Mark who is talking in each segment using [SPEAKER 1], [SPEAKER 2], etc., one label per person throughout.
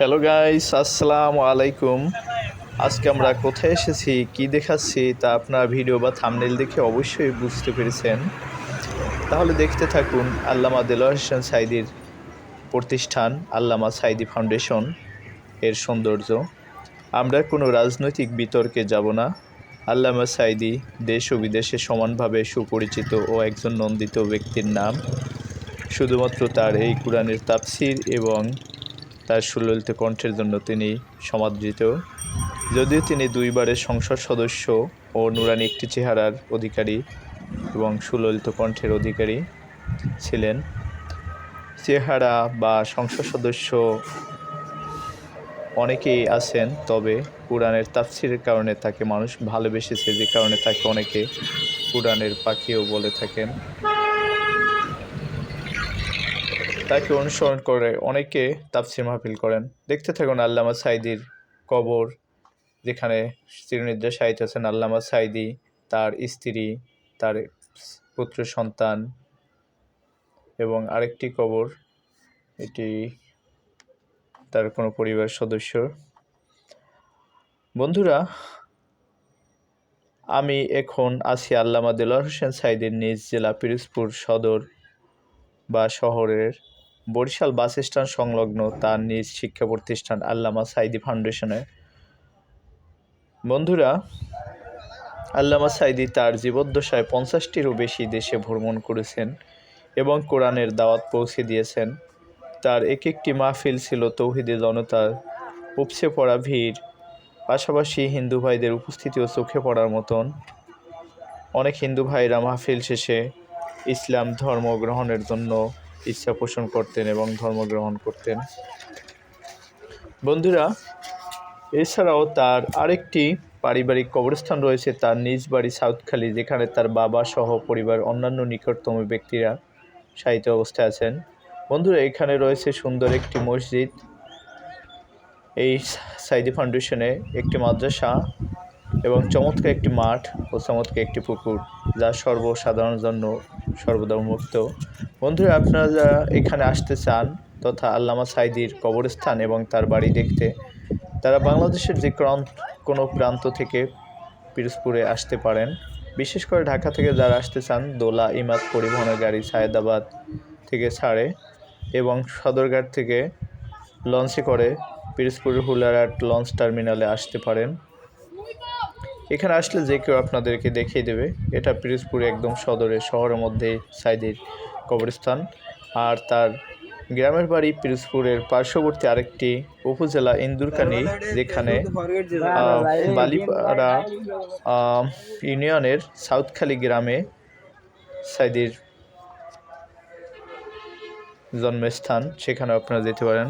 [SPEAKER 1] Hello guys আসসালামু আলাইকুম আজকে আমরা কোথায় এসেছি, কি দেখাচ্ছি, তা আপনার ভিডিও বা থামনেল দেখে অবশ্যই বুঝতে পেরেছেন। তাহলে দেখতে থাকুন আল্লামা দেলোয়ার হোসেন সাইদির প্রতিষ্ঠান, আল্লামা সাইদি ফাউন্ডেশন এর সৌন্দর্য। আমরা কোনো রাজনৈতিক বিতর্কে যাব না। আল্লামা সাইদি দেশ ও বিদেশে সমানভাবে সুপরিচিত ও একজন নন্দিত ব্যক্তির নাম। শুধুমাত্র তার এই কোরআনের তাফসির এবং তার সুললিত কণ্ঠের জন্য তিনি সমাদৃত। যদিও তিনি দুইবারের সংসদ সদস্য ও নুরানি একটি চেহারার অধিকারী এবং সুললিত কণ্ঠের অধিকারী ছিলেন। চেহারা বা সংসদ সদস্য অনেকেই আছেন, তবে কোরআনের তাফসিরের কারণে তাকে মানুষ ভালোবেসেছে, যে কারণে তাকে অনেকে কোরআনের পাখিও বলে থাকেন। তাকে অনুসরণ করে অনেকে তাফসির মাহফিল করেন। দেখতে থাকুন আল্লামা সাইদির কবর, যেখানে চিরনির্দেশ আছেন আল্লামা সাইদি তার স্ত্রী, তার পুত্র, সন্তান এবং আরেকটি কবর। এটি তার কোনো পরিবার সদস্য। বন্ধুরা, আমি এখন আছি আল্লামা দেলোয়ার হোসেন সাইদের নিজ জেলা পিরোজপুর সদর বা শহরের বরিশাল বাস স্ট্যান্ড সংলগ্ন তার নিজ শিক্ষা প্রতিষ্ঠান আল্লামা সাইদি ফাউন্ডেশনে। বন্ধুরা, আল্লামা সাইদি তার জীবদ্দশায় পঞ্চাশটিরও বেশি দেশে ভ্রমণ করেছেন এবং কোরআনের দাওয়াত পৌঁছে দিয়েছেন। তার এক একটি মাহফিল ছিল তৌহিদে জনতার উপসে পড়া ভিড়, পাশাপাশি হিন্দু ভাইদের উপস্থিতিও চোখে পড়ার মতন। অনেক হিন্দু ভাইরা মাহফিল শেষে ইসলাম ধর্ম গ্রহণের জন্য ইচ্ছা পোষণ করতেন এবং ধর্মগ্রহণ করতেন। বন্ধুরা, এছাড়াও তার আরেকটি পারিবারিক কবরস্থান রয়েছে, তার নিজ বাড়ি সাউথখালি, যেখানে তার বাবা সহ পরিবার অন্যান্য নিকটতম ব্যক্তিরা সাহিত্য অবস্থায় আছেন। বন্ধুরা, এখানে রয়েছে সুন্দর একটি মসজিদ। এই সাইদি ফাউন্ডেশনে একটি মাদ্রাসা। এবং চমৎকার একটি মাঠ ও চমৎকার একটি পুকুর, যা সর্বসাধারণের জন্য সর্বদা উন্মুক্ত। বন্ধুরা, আপনারা যারা এখানে আসতে চান তথা আল্লামা সাইদির কবরস্থান এবং তার বাড়ি দেখতে, তারা বাংলাদেশের যে কোনো প্রান্ত থেকে পিরোজপুরে আসতে পারেন। বিশেষ করে ঢাকা থেকে যারা আসতে চান, দোলা ইমাদ পরিবহনের গাড়ি, সায়েদাবাদ থেকে ছাড়ে এবং সদরঘাট থেকে লঞ্চে করে পিরোজপুরের হুলারহাট লঞ্চ টার্মিনালে আসতে পারেন। এখানে আসলে যে কেউ আপনাদেরকে দেখিয়ে দেবে, এটা পিরোজপুরে একদম সদরে শহরের মধ্যে সাইদির কবরস্থান। আর তার গ্রামের বাড়ি পিরোজপুরের পার্শ্ববর্তী আরেকটি উপজেলা ইন্দুরকানি, যেখানে বালিপাড়া ইউনিয়নের সাউথখালি গ্রামে সাইদির জন্মস্থান। সেখানে আপনারা যেতে পারেন।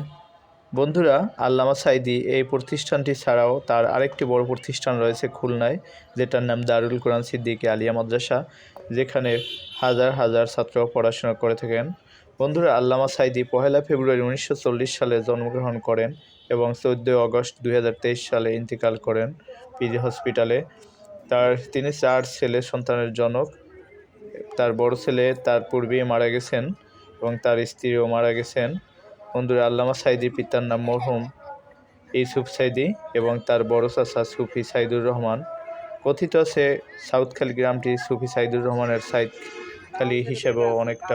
[SPEAKER 1] বন্ধুরা, আল্লামা সাইদি এই প্রতিষ্ঠানটি ছাড়াও তার আরেকটি বড় প্রতিষ্ঠান রয়েছে খুলনায়, যেটার নাম দারুল কোরআন সিদ্দিকি আলিয়া মাদ্রাসা, যেখানে হাজার হাজার ছাত্র পড়াশোনা করে থাকেন। বন্ধুরা, আল্লামা সাইদি পহেলা ফেব্রুয়ারি উনিশশো চল্লিশ সালে জন্মগ্রহণ করেন এবং চোদ্দোই আগস্ট দুই হাজার তেইশ সালে ইন্তেকাল করেন পিজি হসপিটালে। তার, তিনি চার ছেলে সন্তানের জনক। তার বড় ছেলে তার পূর্বেই মারা গেছেন এবং তার স্ত্রীও মারা গেছেন। বন্ধুরা, আল্লামা সাইদির পিতার নাম মরহুম ইউসুফ সাইদি এবং তার বড় চাচা সুফি সাইদুর রহমান। কথিত আছে সাউথখালি গ্রামটি সুফি সাইদুর রহমানের সাইদখালি হিসেবেও অনেকটা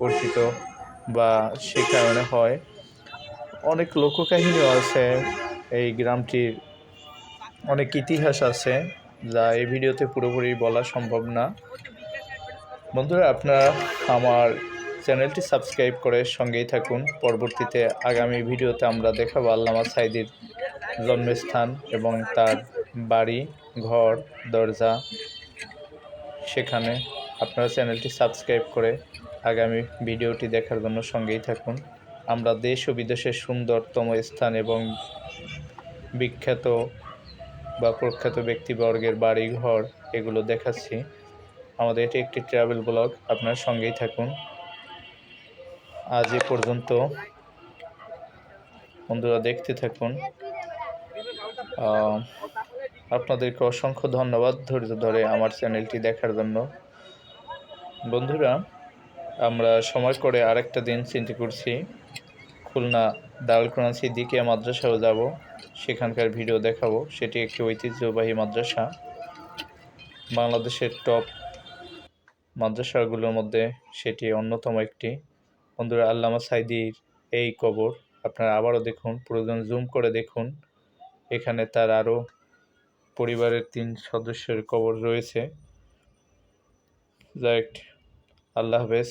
[SPEAKER 1] পরিচিত বা সে কারণে হয়। অনেক লোককাহিনীও আছে, এই গ্রামটির অনেক ইতিহাস আছে যা এই ভিডিওতে পুরোপুরি বলা সম্ভব না। বন্ধুরা, আপনারা আমার চ্যানেলটি সাবস্ক্রাইব করে সঙ্গেই থাকুন। পরবর্তীতে আগামী ভিডিওতে আমরা দেখাবো আল্লামা সাইদির জন্মস্থান এবং তার বাড়ি, ঘর, দরজা সেখানে। আপনারা চ্যানেলটি সাবস্ক্রাইব করে আগামী ভিডিওটি দেখার জন্য সঙ্গেই থাকুন। আমরা দেশ ও বিদেশের সুন্দরতম স্থান এবং বিখ্যাত বা প্রখ্যাত ব্যক্তিবর্গের বাড়ি, ঘর এগুলো দেখাচ্ছি। আমাদের এটি একটি ট্রাভেল ব্লগ আপনার সঙ্গেই থাকুন। আজ এ পর্যন্ত। বন্ধুরা, দেখতে থাকুন। আপনাদেরকে অসংখ্য ধন্যবাদ ধৈর্য ধরে আমার চ্যানেলটি দেখার জন্য। বন্ধুরা, আমরা সময় করে আরেকটা দিন চিন্তা করছি। খুলনা দারুল কোরআন সিদ্দিকিয়া মাদ্রাসাও যাব। সেখানকার ভিডিও দেখাবো। সেটি একটি ঐতিহ্যবাহী মাদ্রাসা। বাংলাদেশের টপ মাদ্রাসাগুলোর মধ্যে সেটি অন্যতম একটি। বন্ধুরা, আল্লামা সাইদির এই কবর আপনারা আবারও দেখুন প্রয়োজন জুম করে দেখুন। এখানে তার আরও পরিবারের তিন সদস্যের কবর রয়েছে। রাইট আল্লাহ হাফেজ।